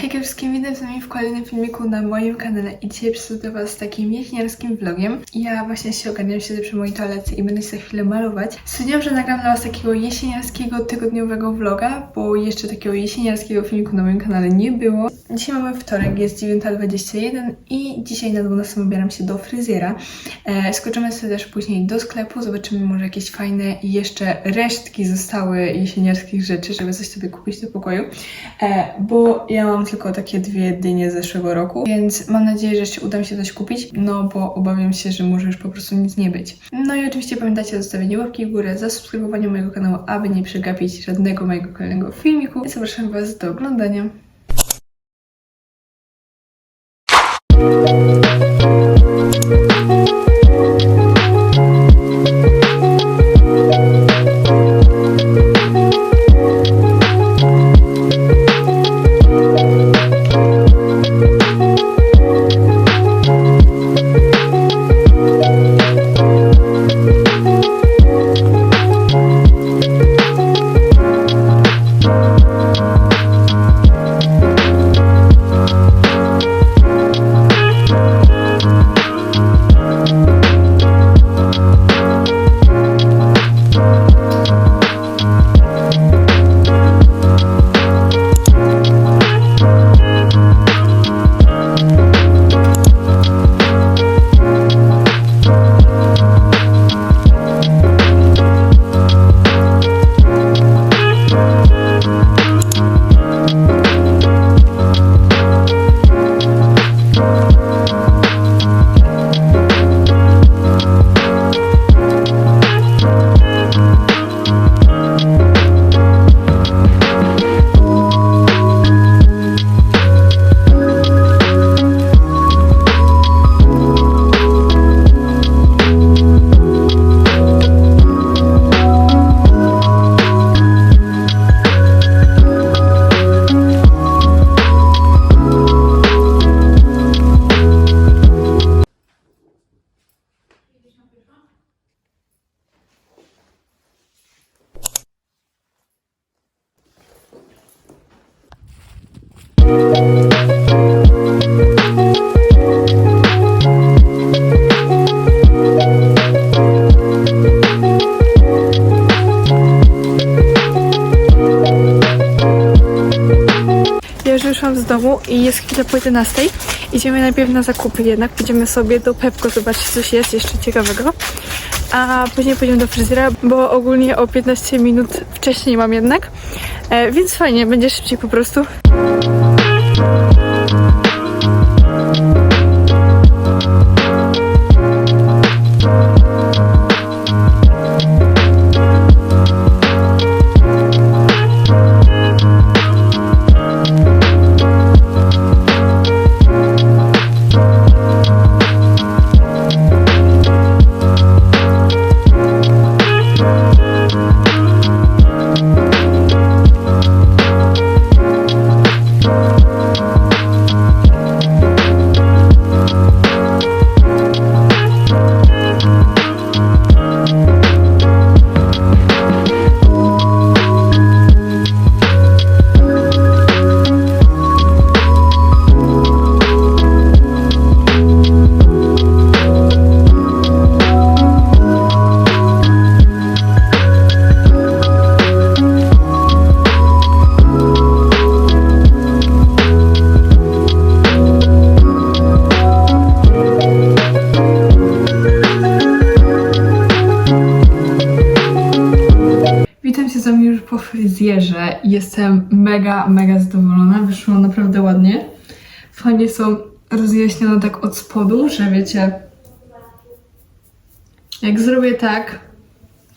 Hej wszystkim, witam z wami w kolejnym filmiku na moim kanale i dzisiaj przyszedł do was z takim jesieniarskim vlogiem. Ja właśnie się ogarniam, siedzę przy mojej toalecie i będę się za chwilę malować. Stwierdziłam, że nagram dla was takiego jesieniarskiego, tygodniowego vloga, bo jeszcze takiego jesieniarskiego filmiku na moim kanale nie było. Dzisiaj mamy wtorek, jest 9.21 i dzisiaj na 12 ubieram się do fryzjera. E, skoczymy sobie też później do sklepu, zobaczymy może jakieś fajne jeszcze resztki zostały jesieniarskich rzeczy, żeby coś sobie kupić do pokoju. E, bo ja mam tylko takie dwie dynie z zeszłego roku, więc mam nadzieję, że jeszcze uda mi się coś kupić, no bo obawiam się, że może już po prostu nic nie być. No i oczywiście pamiętajcie o zostawieniu łapki w górę, zasubskrybowaniu mojego kanału, aby nie przegapić żadnego mojego kolejnego filmiku. Zapraszam Was do oglądania. Ja już wyszłam z domu i jest chwilę po 11. Idziemy najpierw na zakupy jednak. Pójdziemy sobie do Pepko zobaczyć coś jest jeszcze ciekawego. A później pójdziemy do fryzjera, bo ogólnie o 15 minut wcześniej mam jednak. E, więc fajnie, będzie szybciej po prostu. Po fryzjerze. Jestem mega, mega zadowolona. Wyszło naprawdę ładnie. Fajnie są rozjaśnione tak od spodu, że wiecie, jak zrobię tak,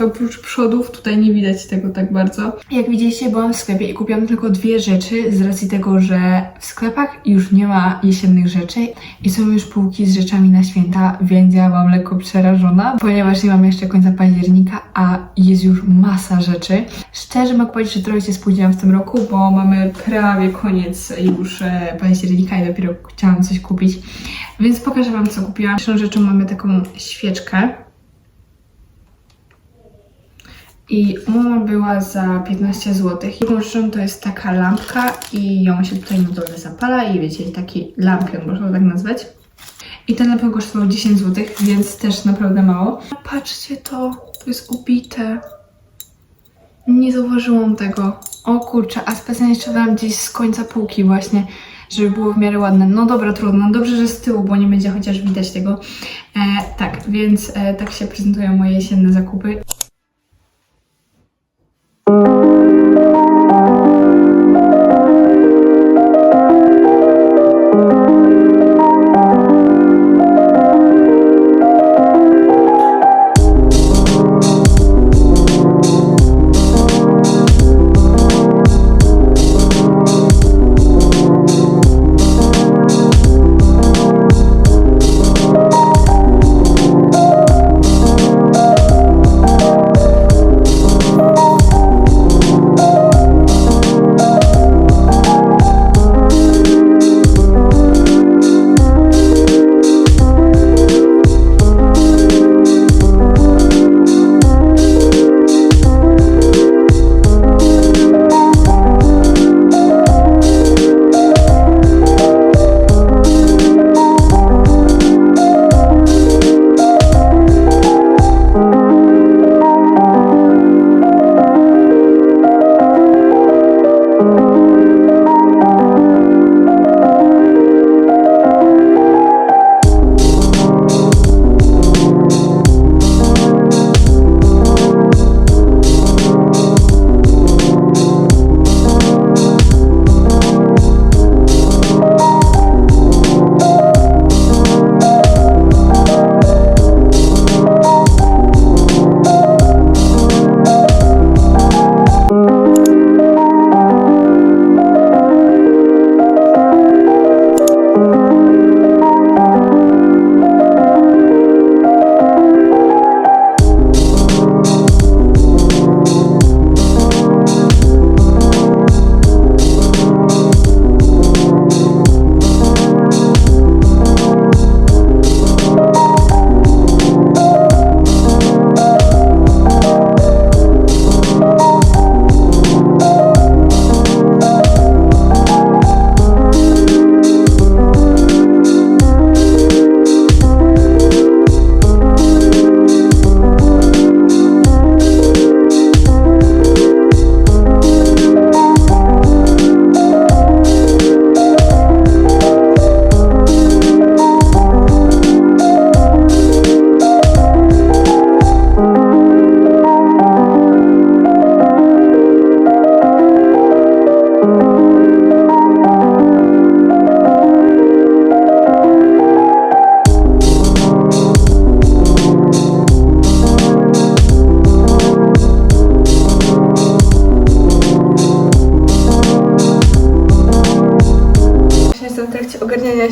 to oprócz przodów tutaj nie widać tego tak bardzo. Jak widzieliście, byłam w sklepie i kupiłam tylko dwie rzeczy z racji tego, że w sklepach już nie ma jesiennych rzeczy i są już półki z rzeczami na święta, więc ja byłam lekko przerażona, ponieważ nie mam jeszcze końca października, a jest już masa rzeczy. Szczerze mogę powiedzieć, że trochę się spóźniłam w tym roku, bo mamy prawie koniec już e, października i dopiero chciałam coś kupić. Więc pokażę Wam, co kupiłam. Pierwszą rzeczą mamy taką świeczkę. I umowa była za 15 zł. Drugą rzeczą to jest taka lampka i ją się tutaj na dole zapala i wiecie, taki lampion, można tak nazwać. I ten lampion kosztował 10 zł, więc też naprawdę mało. Patrzcie to, to jest ubite. Nie zauważyłam tego. O kurczę, a specjalnie jeszcze dałam gdzieś z końca półki właśnie, żeby było w miarę ładne. No dobra, trudno. Dobrze, że z tyłu, bo nie będzie chociaż widać tego. E, tak, więc e, tak się prezentują moje jesienne zakupy.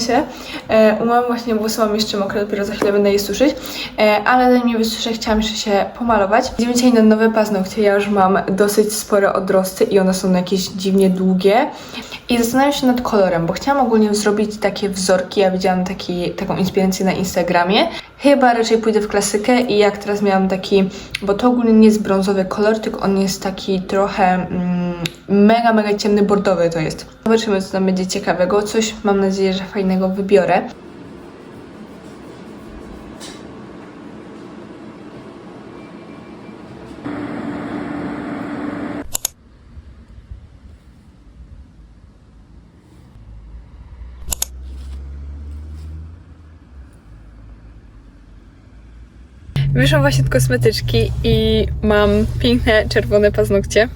Się. E, umyłam właśnie włosy, mam jeszcze mokre, dopiero za chwilę będę je suszyć. E, ale zanim je wysuszę, chciałam jeszcze się pomalować. Idziemy dzisiaj na nowe paznokcie. Ja już mam dosyć spore odrosty i one są jakieś dziwnie długie. I zastanawiam się nad kolorem, bo chciałam ogólnie zrobić takie wzorki. Ja widziałam taki, taką inspirację na Instagramie. Chyba raczej pójdę w klasykę i jak teraz miałam taki, bo to ogólnie nie jest brązowy kolor, tylko on jest taki trochę mm, mega, mega ciemny, bordowy to jest. Zobaczymy, co tam będzie ciekawego. Coś mam nadzieję, że fajnego wybiorę. Wyszłam właśnie od kosmetyczki i mam piękne czerwone paznokcie.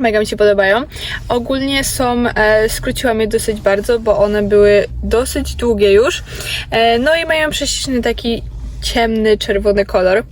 Mega mi się podobają. Ogólnie są, e, skróciłam je dosyć bardzo, bo one były dosyć długie już. E, no i mają prześliczny taki ciemny, czerwony kolor.